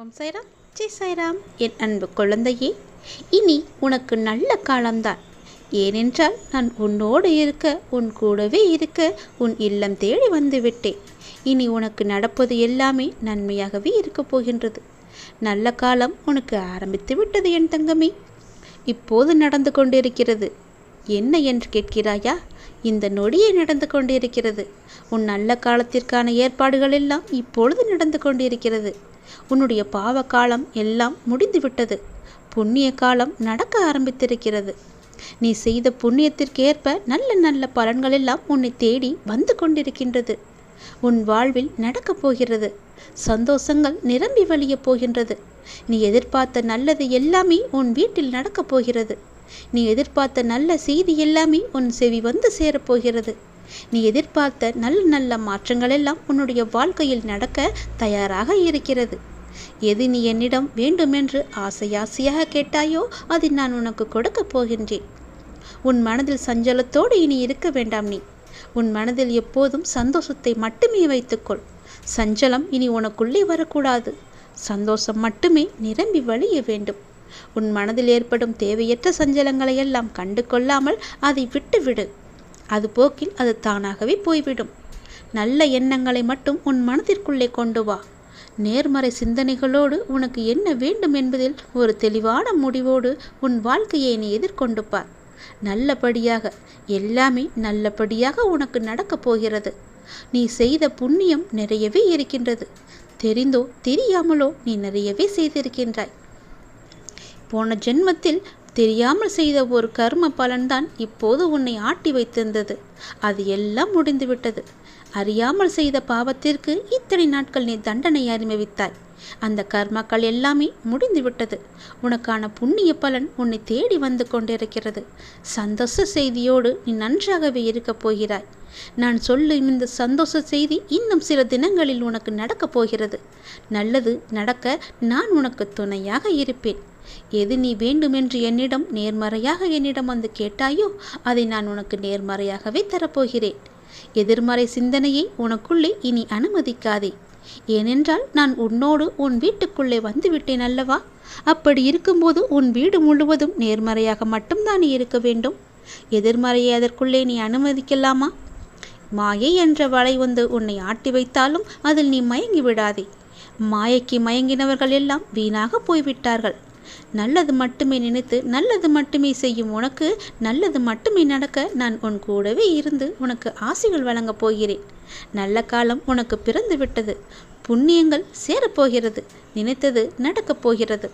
ஓம் சைராம். ஜெய் சைராம். என் அன்பு குழந்தையே இனி உனக்கு நல்ல காலம்தான். ஏனென்றால் நான் உன்னோடு இருக்க உன் கூடவே இருக்க உன் இல்லம் தேடி வந்துவிட்டேன் இனி உனக்கு நடப்பது எல்லாமே நன்மையாகவே இருக்கப் போகின்றது. நல்ல காலம் உனக்கு ஆரம்பித்து விட்டது என் தங்கமே. இப்போது நடந்து கொண்டிருக்கிறது. என்ன என்று கேட்கிறாயா? இந்த நொடியே நடந்து கொண்டிருக்கிறது. உன் நல்ல காலத்திற்கான ஏற்பாடுகள் எல்லாம் இப்பொழுது நடந்து கொண்டிருக்கிறது. உன்னுடைய பாவ காலம் எல்லாம் முடிந்துவிட்டது புண்ணிய காலம் நடக்க ஆரம்பித்திருக்கிறது. நீ செய்த புண்ணியத்திற்கு ஏற்ப நல்ல நல்ல பலன்கள் எல்லாம் உன்னை தேடி வந்து கொண்டிருக்கின்றது. உன் வாழ்வில் நடக்கப் போகிறது. சந்தோஷங்கள் நிரம்பி வழியப் போகின்றது. நீ எதிர்பார்த்த நல்லது எல்லாமே உன் வீட்டில் நடக்கப் போகிறது. நீ எதிர்பார்த்த நல்ல செய்தி எல்லாமே உன் செவி வந்து சேரப்போகிறது. நீ எதிர்பார்த்த நல்ல நல்ல மாற்றங்கள் எல்லாம் உன்னுடைய வாழ்க்கையில் நடக்க தயாராக இருக்கிறது. எது நீ என்னிடம் வேண்டுமென்று ஆசையாசையாக கேட்டாயோ அதை நான் உனக்கு கொடுக்கப் போகின்றேன். உன் மனதில் சஞ்சலத்தோடு இனி இருக்க வேண்டாம் நீ. உன் மனதில் எப்போதும் சந்தோஷத்தை மட்டுமே வைத்துக்கொள். சஞ்சலம் இனி உனக்குள்ளே வரக்கூடாது. சந்தோஷம் மட்டுமே நிரம்பி வழிய வேண்டும். உன் மனதில் ஏற்படும் தேவையற்ற சஞ்சலங்களை எல்லாம் கண்டு கொள்ளாமல் அதை விட்டுவிடு. அது போக்கில் அது தானாகவே போய்விடும். நல்ல எண்ணங்களை மட்டும் உன் மனதிற்குள்ளே கொண்டு வா. நேர்மறை சிந்தனைகளோடு உனக்கு என்ன வேண்டும் என்பதில் ஒரு தெளிவான முடிவோடு உன் வாழ்க்கையை நீ எதிர்கொண்டு பார். நல்லபடியாக எல்லாமே நல்லபடியாக உனக்கு நடக்கப் போகிறது. நீ செய்த புண்ணியம் நிறையவே இருக்கின்றது. தெரிந்தோ தெரியாமலோ நீ நிறையவே செய்திருக்கின்றாய். போன ஜென்மத்தில் தெரியாமல் செய்த ஒரு கர்ம பலன்தான் இப்போது உன்னை ஆட்டி வைத்திருந்தது. அது எல்லாம் முடிந்துவிட்டது. அறியாமல் செய்த பாவத்திற்கு இத்தனை நாட்கள் நீ தண்டனை அறிமுவித்தாய். அந்த கர்மாக்கள் எல்லாமே முடிந்துவிட்டது. உனக்கான புண்ணிய பலன் உன்னை தேடி வந்து கொண்டிருக்கிறது. சந்தோஷ செய்தியோடு நீ நன்றாகவே இருக்கப் போகிறாய். நான் சொல்லும் இந்த சந்தோஷ செய்தி இன்னும் சில தினங்களில் உனக்கு நடக்கப் போகிறது. நல்லது நடக்க நான் உனக்கு துணையாக இருப்பேன். எது நீ வேண்டுமென்று என்னிடம் நேர்மறையாக என்னிடம் வந்து கேட்டாயோ அதை நான் உனக்கு நேர்மறையாகவே தரப்போகிறேன். எதிர்மறை சிந்தனையை உனக்குள்ளே இனி அனுமதிக்காதே. ஏனென்றால் நான் உன்னோடு உன் வீட்டுக்குள்ளே வந்து விட்டேன் அல்லவா? அப்படி இருக்கும்போது உன் வீடு முழுவதும் நேர்மறையாக மட்டும்தான் இருக்க வேண்டும்? எதிர்மறையை அதற்குள்ளே நீ அனுமதிக்கலாமா? மாயை என்ற வலை வந்து உன்னை ஆட்டி வைத்தாலும் அதில் நீ மயங்கி விடாதே. மாயைக்கு மயங்கினவர்கள் எல்லாம் வீணாக போய்விட்டார்கள். நல்லது மட்டுமே நினைத்து நல்லது மட்டுமே செய்யும் உனக்கு நல்லது மட்டுமே நடக்க நான் உன் கூடவே இருந்து உனக்கு ஆசைகள் வழங்கப் போகிறேன். நல்ல காலம் உனக்கு பிறந்து விட்டது. புண்ணியங்கள் சேரப்போகிறது நினைத்தது நடக்கப் போகிறது.